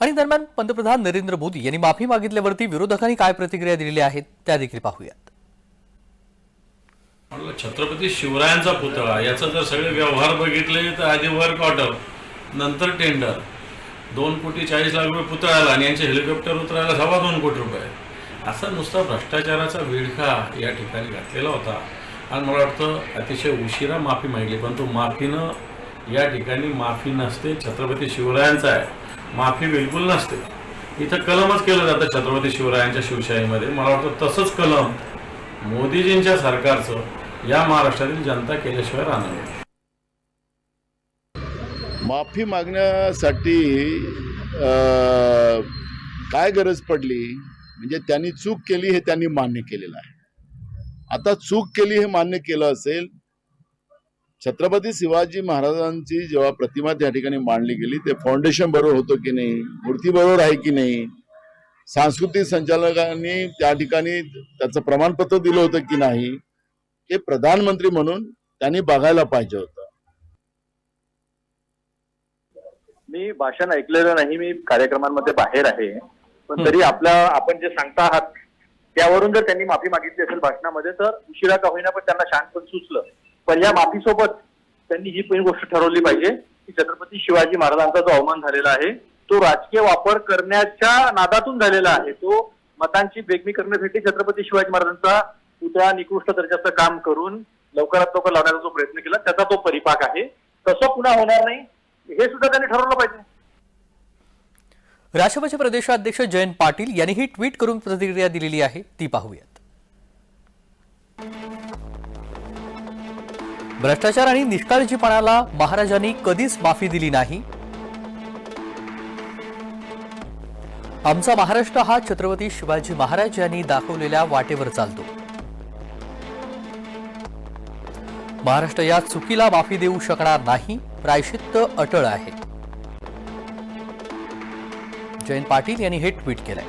आणि दरम्यान पंतप्रधान नरेंद्र मोदी यांनी माफी मागितल्यावरती विरोधकांनी काय प्रतिक्रिया दिलेल्या आहेत त्या देखील पाहूयात. छत्रपती शिवरायांचा पुतळा याचा जर सगळे व्यवहार बघितले तर आधी वर्क ऑर्डर नंतर टेंडर दोन कोटी चाळीस लाख रुपये पुतळ्याला आणि यांचे हेलिकॉप्टर उतरायला सव्वा दोन कोटी रुपये. असा नुसता भ्रष्टाचाराचा विळखा या ठिकाणी घातलेला होता. आणि मला वाटतं अतिशय उशिरा माफी मागली पण तो माफीनं या ठिकाणी माफी नसते छत्रपती शिवरायांचा आहे. माफी बिलकुल नसते. इथं कलमच केलं जातं छत्रपती शिवरायांच्या शिवशाहीमध्ये. मला वाटतं तसंच कलम मोदीजींच्या सरकारचं या महाराष्ट्रातील जनता केल्याशिवाय राहणार माफी मागण्यासाठी काय गरज पडली? म्हणजे त्यांनी चूक केली हे त्यांनी मान्य केलेलं आहे. आता चूक केली हे मान्य केलं असेल छत्रपती शिवाजी महाराजांची जेव्हा प्रतिमा त्या ठिकाणी मांडली गेली ते फाउंडेशन बरोबर होतं की नाही? मूर्ती बरोबर आहे की नाही? सांस्कृतिक संचालकांनी त्या ठिकाणी त्याचं प्रमाणपत्र दिलं होतं की नाही? हे प्रधानमंत्री म्हणून त्यांनी बघायला पाहिजे होतं. मी भाषण ऐकलेलं नाही मी कार्यक्रमांमध्ये बाहेर आहे. पण तरी आपल्या आपण जे सांगता आहात त्यावरून जर त्यांनी माफी मागितली असेल भाषणामध्ये तर उशिरा का होईना पण त्यांना शांत पण सुचलं. पण या माफीसोबत त्यांनी ही पहिली गोष्ट ठरवली पाहिजे की छत्रपती शिवाजी महाराजांचा जो अवमान झालेला आहे तो राजकीय वापर करण्याच्या नादातून झालेला आहे. तो मतांची बेगमी करण्यासाठी छत्रपती शिवाजी महाराजांचा पुतळा निकृष्ट दर्जाचं काम करून लवकरात लवकर लावण्याचा जो प्रयत्न केला त्याचा तो परिपाक आहे. तसं पुन्हा होणार नाही हे सुद्धा त्यांनी ठरवलं पाहिजे. राष्ट्रपती प्रदेशाध्यक्ष जयंत पाटील यांनीही ट्विट करून प्रतिक्रिया दिलेली आहे. ती पाहूयात. भ्रष्टाचार आणि निष्काळजीपणाला महाराजांनी कधीच माफी दिली नाही. आमचा महाराष्ट्र हा छत्रपती शिवाजी महाराज यांनी दाखवलेल्या वाटेवर चालतो. महाराष्ट्र या चुकीला माफी देऊ शकणार नाही प्रायश्चित्त अटळ आहे. जयंत पाटील यांनी हे ट्विट केलंय.